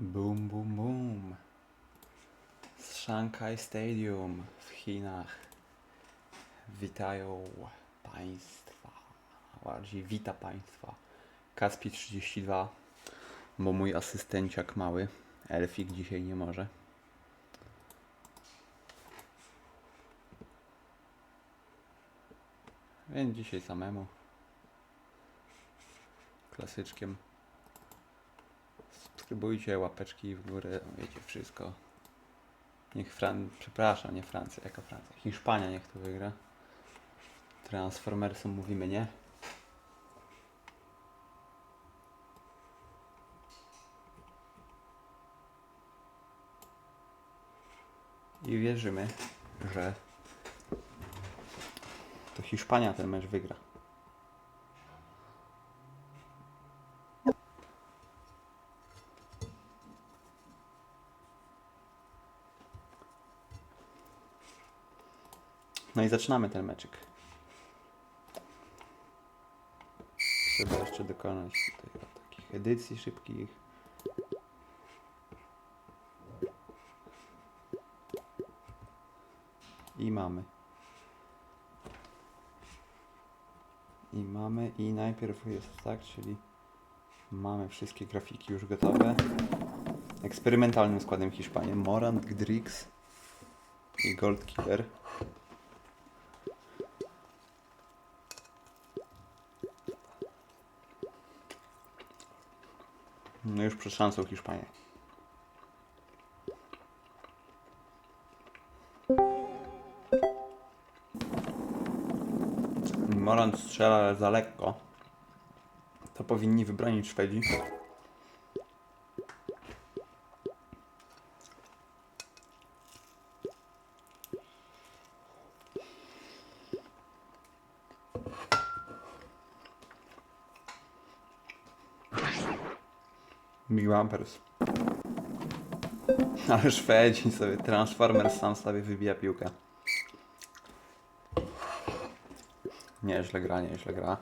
Boom, boom, boom. Z Shanghai Stadium w Chinach. Witają Państwa. a Bardziej wita Państwa. Kaspi 32, bo mój asystenciak mały, Elfik, dzisiaj nie może. Więc dzisiaj samemu. Klasyczkiem. Subskrybujcie, łapeczki w górę, wiecie wszystko. Niech Fran... Przepraszam, nie Francja, jaka Francja? Hiszpania niech to wygra. Transformersom mówimy nie. I wierzymy, że to Hiszpania ten mecz wygra. No i zaczynamy ten meczyk. Trzeba jeszcze dokonać tutaj takich edycji szybkich. I mamy. I mamy i najpierw jest tak, czyli mamy wszystkie grafiki już gotowe. Eksperymentalnym składem Hiszpanii. Morant, Gdrix i Gold Killer. No już przed szansą Hiszpanię. Morant strzela za lekko. To powinni wybronić Szwedzi. Big Bumpers. Ale Szwedzi sobie, Transformers sam sobie wybija piłkę. Nieźle gra, nieźle gra.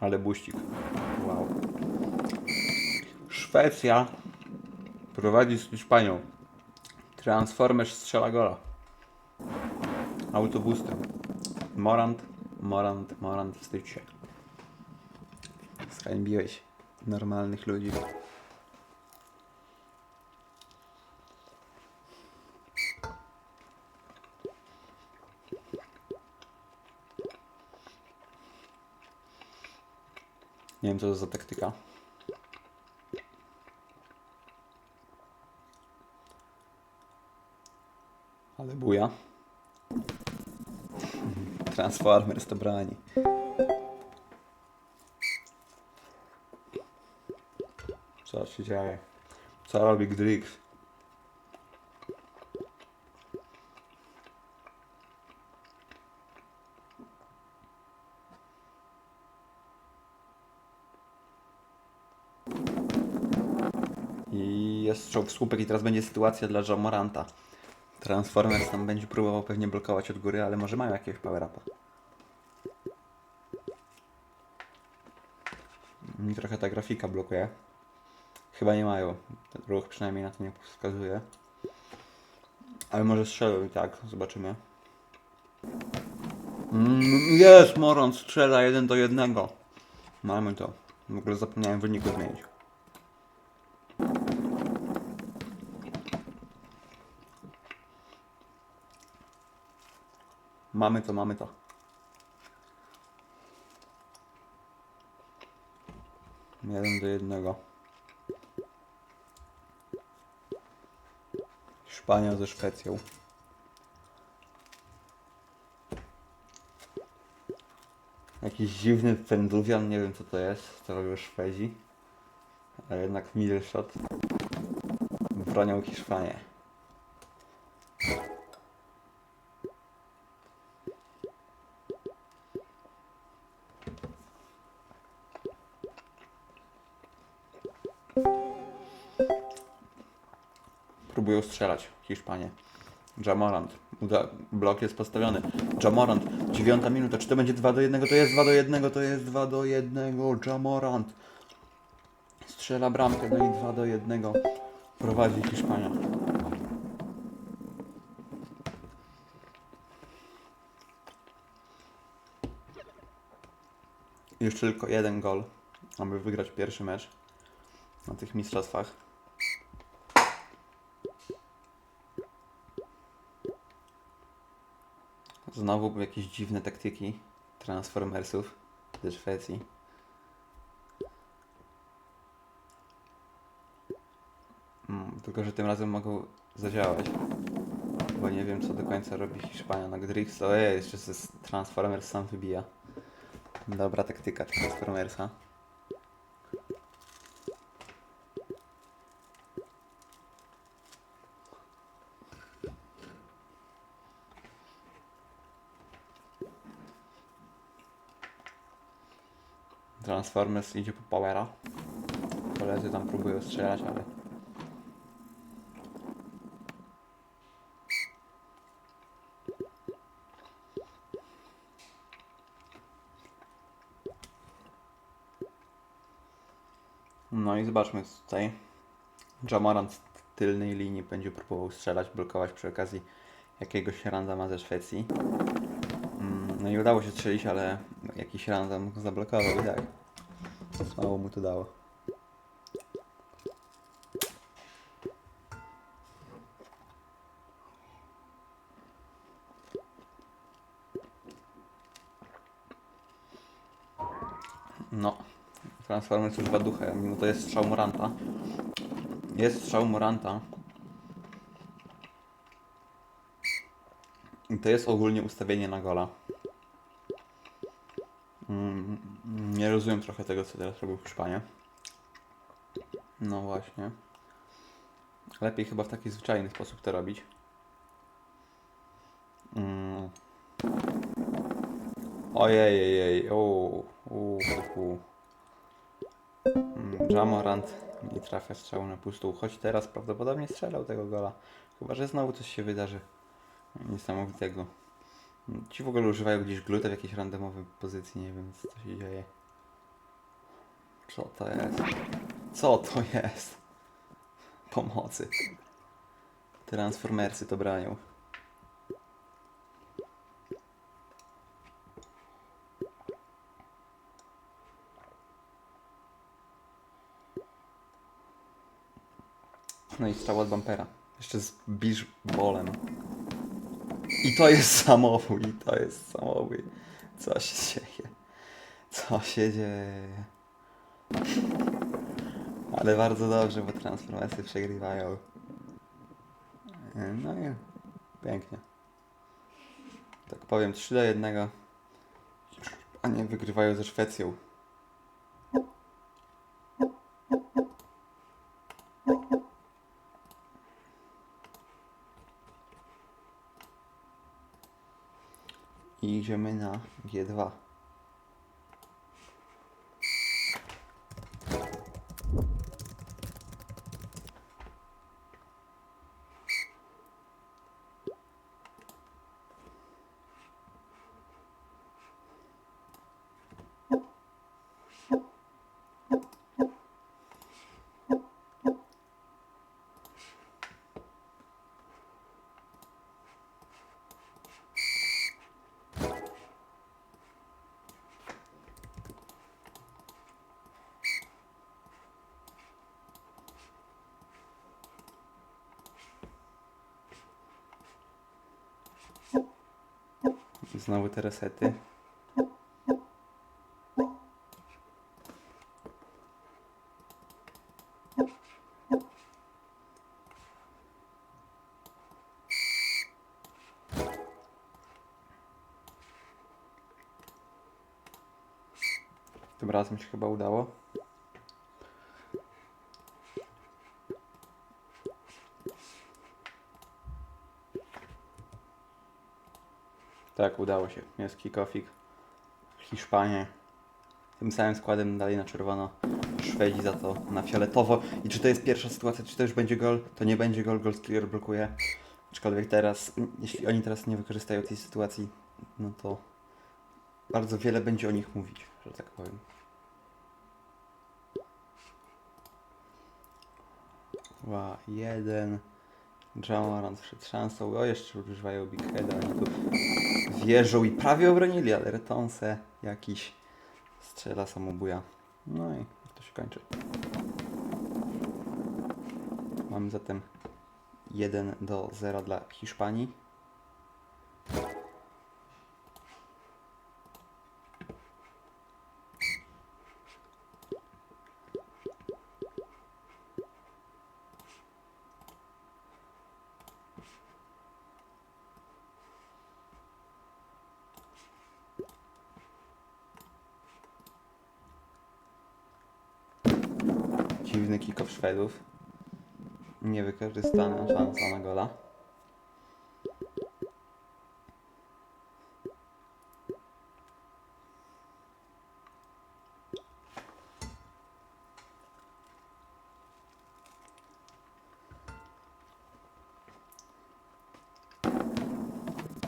Ale buścik. Wow. Szwecja prowadzi z Hiszpanią. Transformers strzela gola. Autobusem. Morant, Morant, Morant, wstydź się. Zhańbiłeś normalnych ludzi. Nie wiem co to za taktyka. Buja. Transformers to broni. Co się dzieje? Co robi Gdrix? I jest strzał w słupek i teraz będzie sytuacja dla Jamoranta. Transformers tam będzie próbował pewnie blokować od góry, ale może mają jakiegoś power upa. Mi trochę ta grafika blokuje. Chyba nie mają. Ten ruch przynajmniej na to nie wskazuje. Ale może strzelą i tak, zobaczymy. Mm, Jest, Moron strzela jeden do jednego. Mamy to. W ogóle zapomniałem wyniku zmienić. Mamy to, mamy to. Jeden do jednego. Hiszpania ze Szwecją. Jakiś dziwny pendluwian, nie wiem co to jest, co robią Szwedzi. Ale jednak middle shot. Bronią Hiszpanię. Próbują strzelać Hiszpanie. Jamorant. Blok jest postawiony. Jamorant. Dziewiąta minuta. Czy to będzie 2 do 1? To jest 2 do 1. To jest 2 do 1. Jamorant. Strzela bramkę. No i 2 do 1. Prowadzi Hiszpania. Jeszcze tylko jeden gol, aby wygrać pierwszy mecz na tych mistrzostwach. Znowu jakieś dziwne taktyki Transformersów ze Szwecji. Mm, tylko, że tym razem mogą zadziałać. Bo nie wiem, co do końca robi Hiszpania. No, Gdrix, o jest, jeszcze ze Transformers sam wybija. Dobra taktyka Transformersa. Transformers idzie po Powera. Koledzy tam próbują strzelać, ale... No i zobaczmy tutaj. Jamorant z tylnej linii będzie próbował strzelać, blokować przy okazji jakiegoś randama ze Szwecji. Mm, No i udało się strzelić, ale jakiś random zablokował i tak. Mało mu to dało. No, Transformers już dwa duchy, mimo to jest strzał Moranta. Jest strzał Moranta. I to jest ogólnie ustawienie na gola. Mm, nie rozumiem trochę tego, co teraz robił Hiszpania. No właśnie. Lepiej chyba w taki zwyczajny sposób to robić. Mm. Ojej, ojej, uuu, uuu. Mm, Jamorant nie trafia strzału na pustą, choć teraz prawdopodobnie strzelał tego gola. Chyba, że znowu coś się wydarzy niesamowitego. Ci w ogóle używają gdzieś glutę w jakiejś randomowej pozycji, nie wiem co się dzieje. Co to jest? Co to jest? Pomocy. Transformersy to branią. No i strzał od bumpera. Jeszcze z ballem. I to jest samobój, to jest samobój. Co się dzieje? Co się dzieje? Ale bardzo dobrze, bo transformacje przegrywają. No i pięknie. Tak powiem, 3 do 1. A nie wygrywają ze Szwecją. Idziemy na G2. Znowu te resety. Tym razem się chyba udało. Tak, udało się. Jest kickofik. Hiszpanie. Tym samym składem dalej na czerwono. Szwedzi za to na fioletowo. I czy to jest pierwsza sytuacja, czy to już będzie gol? To nie będzie gol, gol clear blokuje. Aczkolwiek teraz, jeśli oni teraz nie wykorzystają tej sytuacji, no to bardzo wiele będzie o nich mówić, że tak powiem. Ła, jeden. Jamarant przed szansą. O, jeszcze używają Big Heada. Tu wierzą i prawie obronili, ale Retonse jakiś strzela samobuja. No i to się kończy. Mamy zatem 1 do 0 dla Hiszpanii. Dziwny kick-off Szwedów. Niewykorzystana szansa na gola.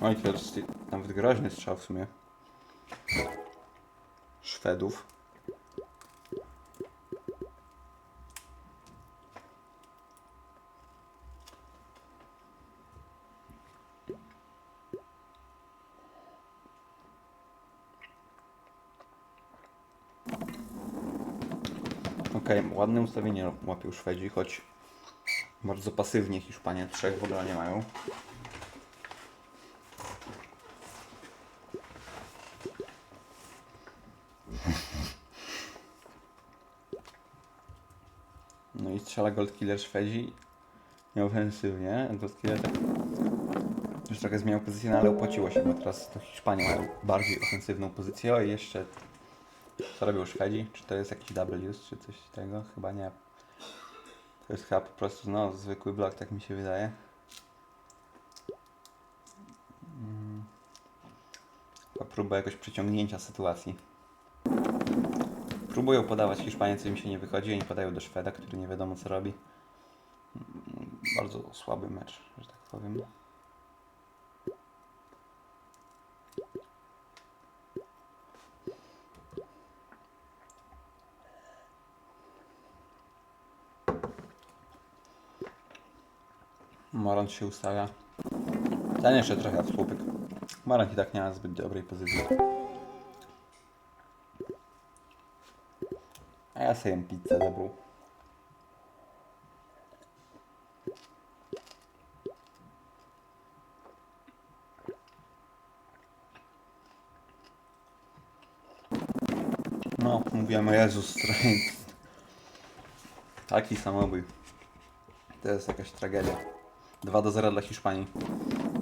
Oj, to jest nawet groźny strzał w sumie. Szwedów. Okej, ładne ustawienie łapią Szwedzi, choć bardzo pasywnie Hiszpanie trzech w ogóle nie mają. No i strzela Goldkiller Szwedzi nieofensywnie. Goldkiller tak już trochę zmieniał pozycję, no ale opłaciło się, bo teraz to Hiszpanie mają bardziej ofensywną pozycję. I jeszcze co robią Szwedzi? Czy to jest jakiś double use, czy coś tego? Chyba nie. To jest chyba po prostu no, zwykły blok, tak mi się wydaje. Mm. Chyba próba jakoś przyciągnięcia sytuacji. Próbują podawać Hiszpanie, co im się nie wychodzi, oni podają do Szweda, który nie wiadomo co robi. Mm, Bardzo słaby mecz, że tak powiem. Morant się ustawia. Ten jeszcze trochę w słupek. Morant i tak nie ma zbyt dobrej pozycji. A ja sobie pizzę zebrał. No, mówiłem Jezus. Taki samobój. To jest jakaś tragedia. 2 do 0 dla Hiszpanii.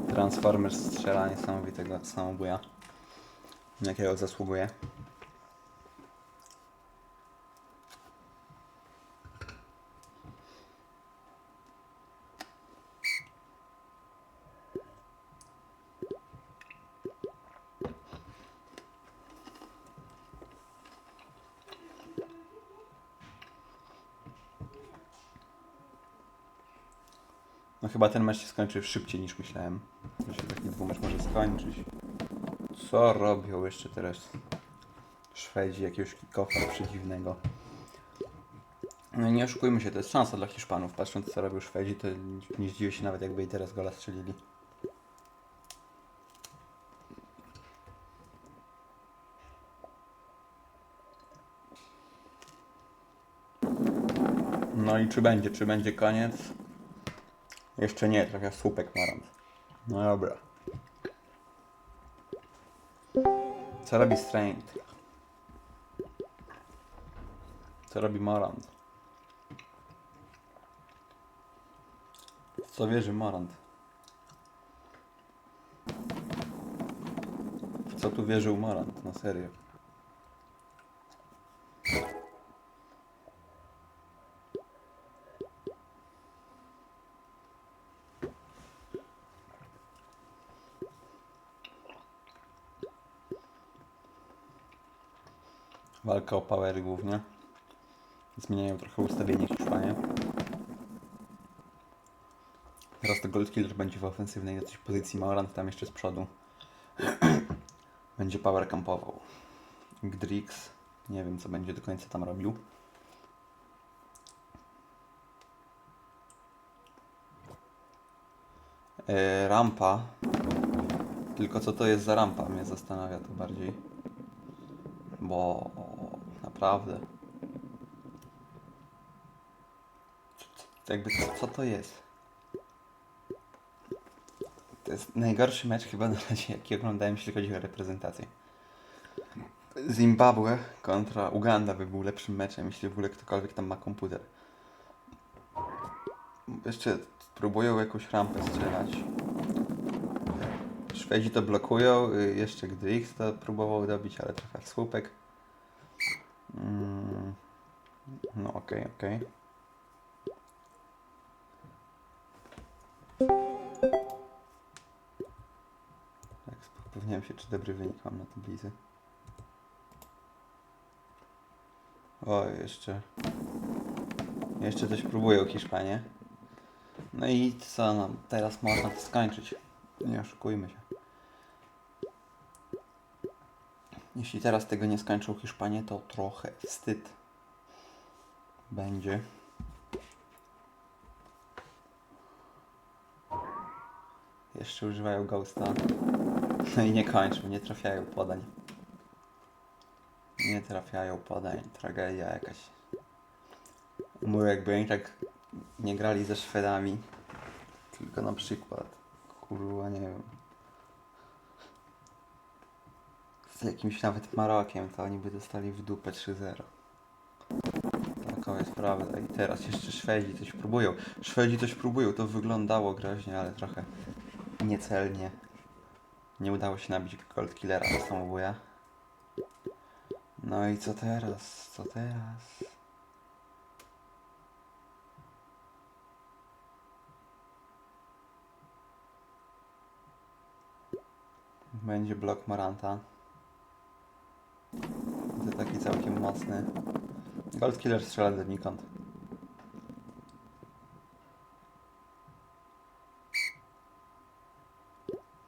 Transformers strzela niesamowitego samobuja. Jakiego zasługuje. No chyba ten mecz się skończy szybciej niż myślałem. Że się taki dwumecz może skończyć. Co robią jeszcze teraz Szwedzi jakiegoś kickofa przedziwnego? No nie oszukujmy się, to jest szansa dla Hiszpanów. Patrząc co robią Szwedzi, to nie zdziwię się nawet jakby i teraz gola strzelili. No i czy będzie, czy będzie koniec? Jeszcze nie, trochę słupek marant. No dobra. Co robi Strength? Co robi Marant? Co wierzy Marant? W co tu wierzył Marant? Na serio. Walka o powery głównie. Zmieniają trochę ustawienie Hiszpanie. Teraz to Gold Killer będzie w ofensywnej jakiejś pozycji, Morant tam jeszcze z przodu. będzie power campował. Gdrix, nie wiem co będzie do końca tam robił. E, rampa. Tylko co to jest za rampa mnie zastanawia to bardziej. Bo naprawdę. Jakby co, co to jest? To jest najgorszy mecz chyba na razie, jaki oglądałem, jeśli chodzi o reprezentację. Zimbabwe kontra Uganda by był lepszym meczem, jeśli w ogóle ktokolwiek tam ma komputer. Jeszcze próbują jakąś rampę strzelać. Szwedzi to blokują, y, jeszcze gdy X to próbował dobić, ale trafia w słupek. Mm. No okej, okej. Tak, upewniałem się, czy dobry wynik mam na tablicy. O, jeszcze. Jeszcze coś próbują Hiszpanie. No i co nam? Teraz można to skończyć. Nie oszukujmy się. Jeśli teraz tego nie skończą Hiszpanie, to trochę wstyd będzie. Jeszcze używają Ghosta. No i nie kończą, nie trafiają podań. Nie trafiają podań, tragedia jakaś. Mówię, jakby oni tak nie grali ze Szwedami, tylko na przykład, kurwa, nie wiem, z jakimś nawet Marokiem, to oni by dostali w dupę 3-0. Jest prawda. I teraz jeszcze Szwedzi coś próbują. Szwedzi coś próbują, to wyglądało groźnie, ale trochę niecelnie. Nie udało się nabić Gold Killera do samobuja. No i co teraz? Co teraz? Będzie blok Moranta. To taki całkiem mocny. Gold Killer strzela donikąd.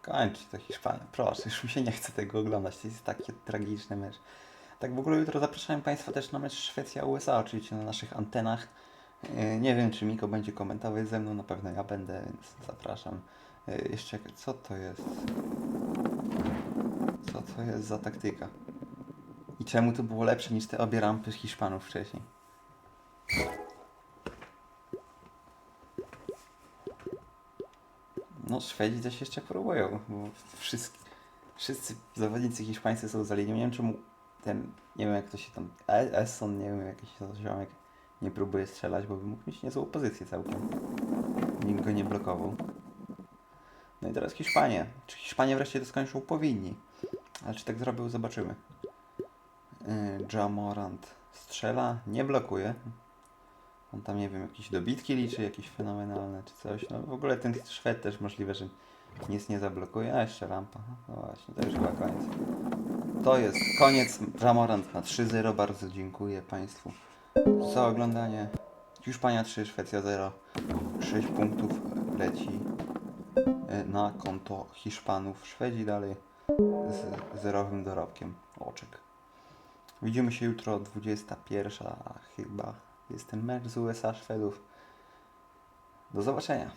Kończy to Hiszpania. Proszę, już mi się nie chce tego oglądać. To jest taki tragiczny mecz. Tak w ogóle jutro zapraszam Państwa też na mecz Szwecja-USA, oczywiście na naszych antenach. Yy, Nie wiem, czy Miko będzie komentować ze mną, na pewno ja będę, więc zapraszam. Yy, Jeszcze, co to jest? Co to jest za taktyka? I czemu to było lepsze niż te obie rampy Hiszpanów wcześniej? No, Szwedzi też jeszcze próbują, bo wszyscy, wszyscy zawodnicy hiszpańscy są za linią. Nie wiem czemu ten, nie wiem jak to się tam, E- Esson, nie wiem, jakiś ziomek nie próbuje strzelać, bo by mógł mieć niezłą pozycję całkiem. Nikt go nie blokował. No i teraz Hiszpanie. Czy Hiszpanie wreszcie to skończą? Powinni. Ale czy tak zrobił, zobaczymy. Yy, Jamorant strzela, nie blokuje. On tam, nie wiem, jakieś dobitki liczy, jakieś fenomenalne czy coś. No w ogóle ten Szwed też możliwe, że nic nie zablokuje. A jeszcze rampa. No właśnie, to już chyba koniec. To jest koniec. Jamorant na 3-0. Bardzo dziękuję Państwu za oglądanie. Hiszpania 3, Szwecja 0. 6 punktów leci e, na konto Hiszpanów. Szwedzi dalej z zerowym dorobkiem oczek. Widzimy się jutro o 21 chyba. Jest ten mecz z USA Szwedów. Do zobaczenia.